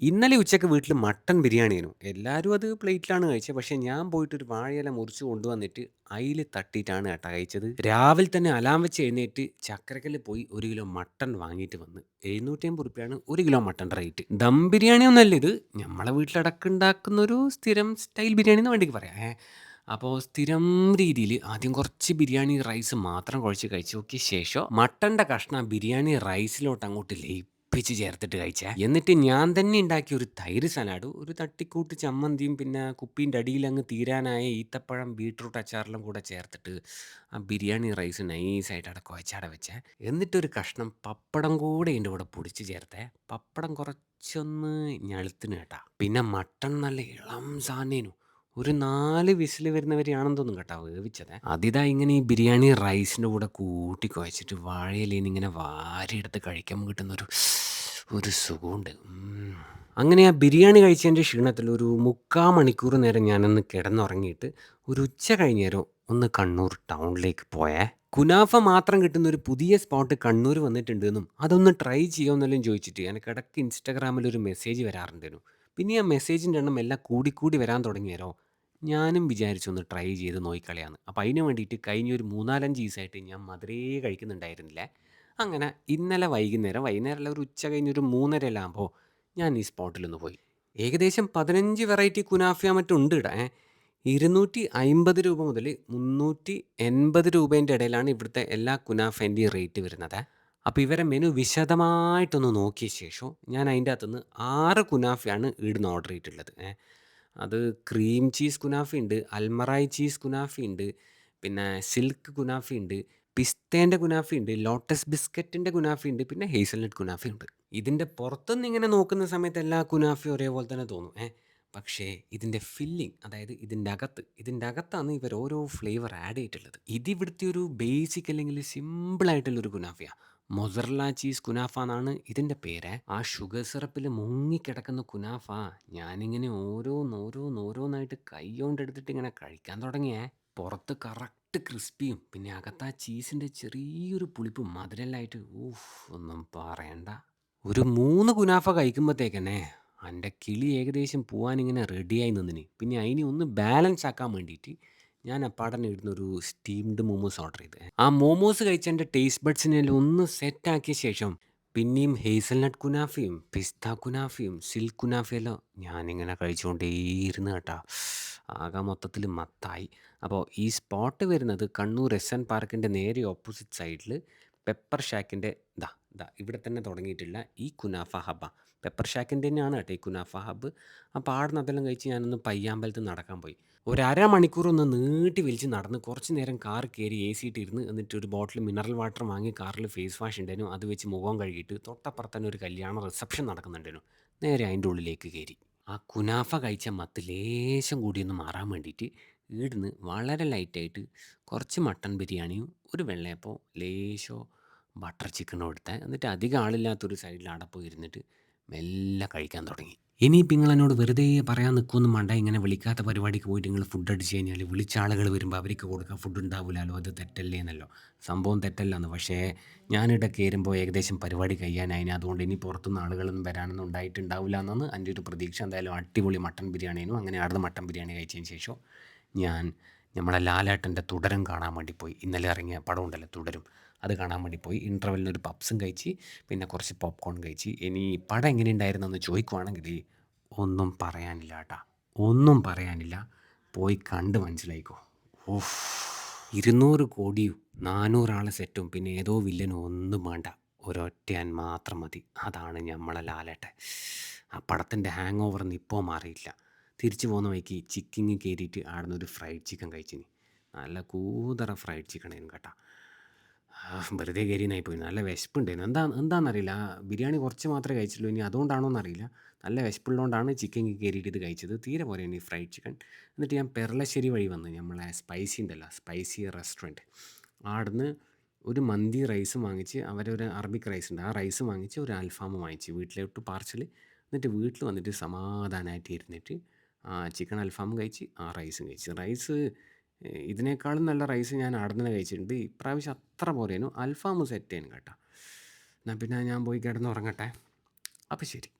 ഇന്നലെ ഉച്ചയ്ക്ക് വീട്ടിൽ മട്ടൻ ബിരിയാണിയായിരുന്നു. എല്ലാവരും അത് പ്ലേറ്റിലാണ് കഴിച്ചത്. പക്ഷേ ഞാൻ പോയിട്ട് ഒരു വാഴയില മുറിച്ച് കൊണ്ടുവന്നിട്ട് അയിൽ തട്ടിയിട്ടാണ് കേട്ടോ കഴിച്ചത്. രാവിലെ തന്നെ അലാം വെച്ച് എഴുന്നേറ്റ് ചക്കരക്കല്ല് പോയി 1 കിലോ മട്ടൺ വാങ്ങിയിട്ട് വന്ന്. രൂ. 750 1 കിലോ മട്ടന്റെ റേറ്റ്. ദം ബിരിയാണി ഒന്നല്ല ഇത്. നമ്മളെ വീട്ടിലടക്കം ഉണ്ടാക്കുന്ന ഒരു സ്ഥിരം സ്റ്റൈൽ ബിരിയാണി എന്ന് വേണമെങ്കിൽ പറയാം. അപ്പോൾ സ്ഥിരം രീതിയിൽ ആദ്യം കുറച്ച് ബിരിയാണി റൈസ് മാത്രം കുഴച്ച് കഴിച്ച് നോക്കിയ ശേഷം മട്ടന്റെ കഷ്ണം ബിരിയാണി റൈസിലോട്ട് അങ്ങോട്ട് ലയിപ്പിച്ച് ചേർത്തിട്ട് കഴിച്ച എന്നിട്ട് ഞാൻ തന്നെ ഉണ്ടാക്കിയ ഒരു തൈര് സലാഡും ഒരു തട്ടിക്കൂട്ട് ചമ്മന്തിയും പിന്നെ കുപ്പീന്റെ അടിയിൽ അങ്ങ് തീരാനായ ഈത്തപ്പഴം ബീട്രൂട്ട് അച്ചാറിലും കൂടെ ചേർത്തിട്ട് ആ ബിരിയാണി റൈസ് നൈസായിട്ട് അവിടെ കുഴച്ചാടെ വെച്ചേ. എന്നിട്ടൊരു കഷ്ണം പപ്പടം കൂടെ എന്റെ കൂടെ പൊടിച്ച് ചേർത്തേ. പപ്പടം കുറച്ചൊന്ന് ഞെളുത്തിന് കേട്ടാ. പിന്നെ മട്ടൺ നല്ല ഇളം സാധനേനു. ഒരു നാല് വിസിൽ വരുന്നവരെയാണെന്ന് തോന്നുന്നു കേട്ടോ വേവിച്ചത്. അതിതാ ഇങ്ങനെ ഈ ബിരിയാണി റൈസിന്റെ കൂടെ കൂട്ടി കുഴച്ചിട്ട് വാഴയിലയിൽ ഇങ്ങനെ വാരിയെടുത്ത് കഴിക്കാൻ കിട്ടുന്ന ഒരു ഒരു സുഖമുണ്ട്. അങ്ങനെ ആ ബിരിയാണി കഴിച്ചതിന്റെ ക്ഷീണത്തിൽ ഒരു 3/4 മണിക്കൂർ നേരം ഞാനൊന്ന് കിടന്നുറങ്ങിയിട്ട് ഒരു ഉച്ച കഴിഞ്ഞേരം ഒന്ന് കണ്ണൂർ ടൗണിലേക്ക് പോയേ. കുനാഫ മാത്രം കിട്ടുന്ന ഒരു പുതിയ സ്പോട്ട് കണ്ണൂർ വന്നിട്ടുണ്ടെന്നും അതൊന്ന് ട്രൈ ചെയ്യാമെന്നെല്ലാം ചോദിച്ചിട്ട് എനിക്കിടയ്ക്ക് ഇൻസ്റ്റാഗ്രാമിൽ ഒരു മെസ്സേജ് വരാറുണ്ടായിരുന്നു. പിന്നെ ആ മെസ്സേജിന്റെ എണ്ണം എല്ലാം കൂടിക്കൂടി വരാൻ തുടങ്ങിയേരം ഞാനും വിചാരിച്ചു ഒന്ന് ട്രൈ ചെയ്ത് നോക്കിക്കളയാന്ന്. അപ്പോൾ അതിന് വേണ്ടിയിട്ട് കഴിഞ്ഞ ഒരു 3, 4 ദിവസമായിട്ട് ഞാൻ മധുരേ കഴിക്കുന്നുണ്ടായിരുന്നില്ല. അങ്ങനെ ഇന്നലെ വൈകുന്നേരം വൈകുന്നേരമല്ല ഒരു ഉച്ച കഴിഞ്ഞൊരു 3:30 എല്ലാം ആകുമ്പോൾ ഞാൻ ഈ സ്പോട്ടിലൊന്ന് പോയി. ഏകദേശം 15 വെറൈറ്റി കുനാഫിയ മറ്റോ ഉണ്ട് ഇവിടെ. ഏ. രൂ. 250 മുതൽ മുന്നൂറ്റി 380 രൂപേന്റെ ഇടയിലാണ് ഇവിടുത്തെ എല്ലാ കുനാഫേന്റെയും റേറ്റ് വരുന്നത്. അപ്പോൾ ഇവരെ മെനു വിശദമായിട്ടൊന്ന് നോക്കിയ ശേഷം ഞാൻ അതിന്റെ അകത്തുനിന്ന് 6 കുനാഫയാണ് ഇവിടുന്ന് ഓർഡർ ചെയ്തിട്ടുള്ളത്. ഏ. അത് ക്രീം ചീസ് കുനാഫി ഉണ്ട് അൽമറായി ചീസ് കുനാഫി ഉണ്ട് പിന്നെ സിൽക്ക് കുനാഫി ഉണ്ട് പിസ്തേന്റെ കുനാഫി ഉണ്ട് ലോട്ടസ് ബിസ്ക്കറ്റിന്റെ കുനാഫി ഉണ്ട് പിന്നെ ഹേസൽനട്ട് കുനാഫി ഉണ്ട് ഇതിന്റെ പുറത്തുനിന്ന് ഇങ്ങനെ നോക്കുന്ന സമയത്ത് എല്ലാ കുനാഫിയും ഒരേപോലെ തന്നെ തോന്നും. ഏ. പക്ഷേ ഇതിന്റെ ഫില്ലിംഗ് അതായത് ഇതിന്റെ അകത്ത് ഇതിന്റെ അകത്താണ് ഇവർ ഓരോ ഫ്ലേവർ ആഡ് ചെയ്തിട്ടുള്ളത്. ഇതിവിടുത്തെ ഒരു ബേസിക് അല്ലെങ്കിൽ സിമ്പിളായിട്ടുള്ളൊരു കുനാഫയാണ്. മൊസറല്ല ചീസ് കുനാഫ എന്നാണ് ഇതിന്റെ പേര്. ആ ഷുഗർ സിറപ്പിൽ മുങ്ങിക്കിടക്കുന്ന കുനാഫ ഞാനിങ്ങനെ ഓരോന്നോരോന്നോരോന്നായിട്ട് കൈകൊണ്ടെടുത്തിട്ട് ഇങ്ങനെ കഴിക്കാൻ തുടങ്ങിയേ. പുറത്ത് കറക്റ്റ് ക്രിസ്പിയും പിന്നെ അകത്ത് ആ ചീസിന്റെ ചെറിയൊരു പുളിപ്പും മധുരല്ലായിട്ട് ഊഫ് ഒന്നും പറയണ്ട. ഒരു മൂന്ന് കുനാഫ കഴിക്കുമ്പോഴത്തേക്കന്നെ എന്റെ കിളി ഏകദേശം പോവാനിങ്ങനെ റെഡിയായി നിന്നിന്. പിന്നെ അതിനെ ഒന്ന് ബാലൻസ് ആക്കാൻ വേണ്ടിയിട്ട് ഞാൻ അപ്പാടന്നെ ഇടുന്ന ഒരു സ്റ്റീംഡ് മോമോസ് ഓർഡർ ചെയ്ത് ആ മോമോസ് കഴിച്ച എന്റെ ടേസ്റ്റ് ബഡ്സിനെല്ലാം ഒന്ന് സെറ്റ് സെറ്റാക്കിയ ശേഷം പിന്നെയും ഹേസൽനട്ട് കുനാഫിയും പിസ്ത കുനാഫിയും സിൽക്ക് കുനാഫിയെല്ലാം ഞാനിങ്ങനെ കഴിച്ചുകൊണ്ടേയിരുന്നു കേട്ടാ. ആകെ മൊത്തത്തിൽ മത്തായി. അപ്പോൾ ഈ സ്പോട്ട് വരുന്നത് കണ്ണൂർ എസ് എൻ പാർക്കിന്റെ നേരെ ഓപ്പോസിറ്റ് സൈഡിൽ പെപ്പർ ഷാക്കിന്റെ ദാ ദാ ഇവിടെ തന്നെ തുടങ്ങിയിട്ടുള്ള ഈ കുനാഫ ഹബ്ബാ. പെപ്പർ ഷാക്കിന്റെ തന്നെയാണ് കേട്ടോ ഈ കുനാഫ ഹബ്ബ്. അപ്പോൾ ആടുന്ന് അതെല്ലാം കഴിച്ച് ഞാനൊന്ന് പയ്യാമ്പലത്ത് നടക്കാൻ പോയി. ഒരു അര മണിക്കൂർ ഒന്ന് നീട്ടി വലിച്ച് നടന്ന് കുറച്ച് നേരം കാർ കയറി എ സി ഇട്ടിരുന്ന് എന്നിട്ട് ഒരു ബോട്ടിൽ മിനറൽ വാട്ടർ വാങ്ങി കാറിൽ ഫേസ് വാഷ് ഉണ്ടായിരുന്നു. അത് വെച്ച് മുഖം കഴുകിയിട്ട് തൊട്ടപ്പുറത്ത് തന്നെ ഒരു കല്യാണ റിസപ്ഷൻ നടക്കുന്നുണ്ടായിരുന്നു. നേരെ അതിന്റെ ഉള്ളിലേക്ക് കയറി. ആ കുനാഫ കഴിച്ച മത്ത് ലേശം കൂടി ഒന്ന് മാറാൻ വേണ്ടിയിട്ട് ഈടുന്ന് വളരെ ലൈറ്റായിട്ട് കുറച്ച് മട്ടൺ ബിരിയാണിയും ഒരു വെള്ളയപ്പോൾ ലേശോ ബട്ടർ ചിക്കനും എടുത്താൽ എന്നിട്ട് അധികം ആളില്ലാത്തൊരു സൈഡിൽ അവിടെ പോയി ഇരുന്നിട്ട് മെല്ലെ കഴിക്കാൻ തുടങ്ങി. ഇനി നിങ്ങൾ എന്നോട് വെറുതെ പറയാൻ നിൽക്കുമെന്നും വേണ്ട. ഇങ്ങനെ വിളിക്കാത്ത പരിപാടിക്ക് പോയിട്ട് നിങ്ങൾ ഫുഡ് അടിച്ച് കഴിഞ്ഞാൽ വിളിച്ച ആളുകൾ വരുമ്പോൾ അവർക്ക് കൊടുക്കാൻ ഫുഡ് ഉണ്ടാവില്ലല്ലോ അത് തെറ്റല്ലേ എന്നല്ലോ. സംഭവം തെറ്റല്ലെന്ന് പക്ഷേ ഞാനിവിടെ കയറുമ്പോൾ ഏകദേശം പരിപാടി കഴിയാനായിന്. അതുകൊണ്ട് ഇനി പുറത്തുനിന്ന് ആളുകളൊന്നും വരാനൊന്നും ഉണ്ടായിട്ടുണ്ടാവില്ല എന്നാണ് എന്റെ ഒരു പ്രതീക്ഷ. എന്തായാലും അടിപൊളി മട്ടൻ ബിരിയാണിനും അങ്ങനെ ആടുന്ന മട്ടൻ ബിരിയാണി കഴിച്ചതിന് ശേഷം ഞാൻ നമ്മളെ ലാലേട്ടന്റെ തുടരും കാണാൻ വേണ്ടി പോയി. ഇന്നലെ ഇറങ്ങിയ പടം ഉണ്ടല്ലോ തുടരും. അത് കാണാൻ വേണ്ടി പോയി. ഇന്റർവെല്ലിന് ഒരു പപ്സും കഴിച്ച് പിന്നെ കുറച്ച് പോപ്കോൺ കഴിച്ച്. ഇനി പടം എങ്ങനെ ഉണ്ടായിരുന്നു എന്ന് ചോദിക്കുവാണെങ്കിൽ ഒന്നും പറയാനില്ല കേട്ടാ. ഒന്നും പറയാനില്ല. പോയി കണ്ട് മനസ്സിലായിക്കോ ഉഫ്! 200 കോടിയും 400 ആളെ സെറ്റും പിന്നെ ഏതോ വില്ലനും ഒന്നും വേണ്ട. ഒരൊറ്റയാൻ മാത്രം മതി. അതാണ് നമ്മളെ ലാലേട്ടെ ആ പടത്തിന്റെ ഹാങ് ഓവർ ഇപ്പോൾ മാറിയില്ല തിരിച്ചു പോകുന്ന വഴിക്ക് ചിക്കിങ് കയറിയിട്ട് ആടുന്നൊരു ഫ്രൈഡ് ചിക്കൻ കഴിച്ചിന്. നല്ല കൂതറ ഫ്രൈഡ് ചിക്കനായിരുന്നു കേട്ടാ. വെറുതെ കയറിയെന്നായിപ്പോയി. നല്ല വിശപ്പുണ്ടായിരുന്നു. എന്താ എന്താണെന്നറിയില്ല. ആ ബിരിയാണി കുറച്ച് മാത്രമേ കഴിച്ചിട്ടുള്ളൂ. ഇനി അതുകൊണ്ടാണോ എന്നറിയില്ല. നല്ല വിശപ്പുള്ളതുകൊണ്ടാണ് ചിക്കൻ കയറിയിട്ട് ഇത് കഴിച്ചത്. തീരെ പോരായിരുന്നു ഈ ഫ്രൈഡ് ചിക്കൻ. എന്നിട്ട് ഞാൻ പെരളശ്ശേരി വഴി വന്ന് നമ്മളെ സ്പൈസി ഉണ്ടല്ലോ സ്പൈസി റെസ്റ്റോറന്റ്. ആടുന്ന് ഒരു മന്തി റൈസും വാങ്ങിച്ച് അവരൊരു അറബിക് റൈസ് ഉണ്ട്. ആ റൈസ് വാങ്ങിച്ച് ഒരു അൽഫാമും വാങ്ങിച്ച് വീട്ടിലോട്ട് പാർസൽ. എന്നിട്ട് വീട്ടിൽ വന്നിട്ട് സമാധാനമായിട്ട് ഇരുന്നിട്ട് ആ ചിക്കൻ അൽഫാമും കഴിച്ച് ആ റൈസും കഴിച്ച്. റൈസ് ഇതിനേക്കാളും നല്ല റൈസ് ഞാൻ അവിടെ നിന്ന് കഴിച്ചിട്ടുണ്ട്. ഇപ്രാവശ്യം അത്ര പോരേനു. സെറ്റ് ചെയ്യാൻ കേട്ടോ. എന്നാൽ പിന്നെ ഞാൻ പോയി കിടന്നുറങ്ങട്ടെ. അപ്പോൾ ശരി.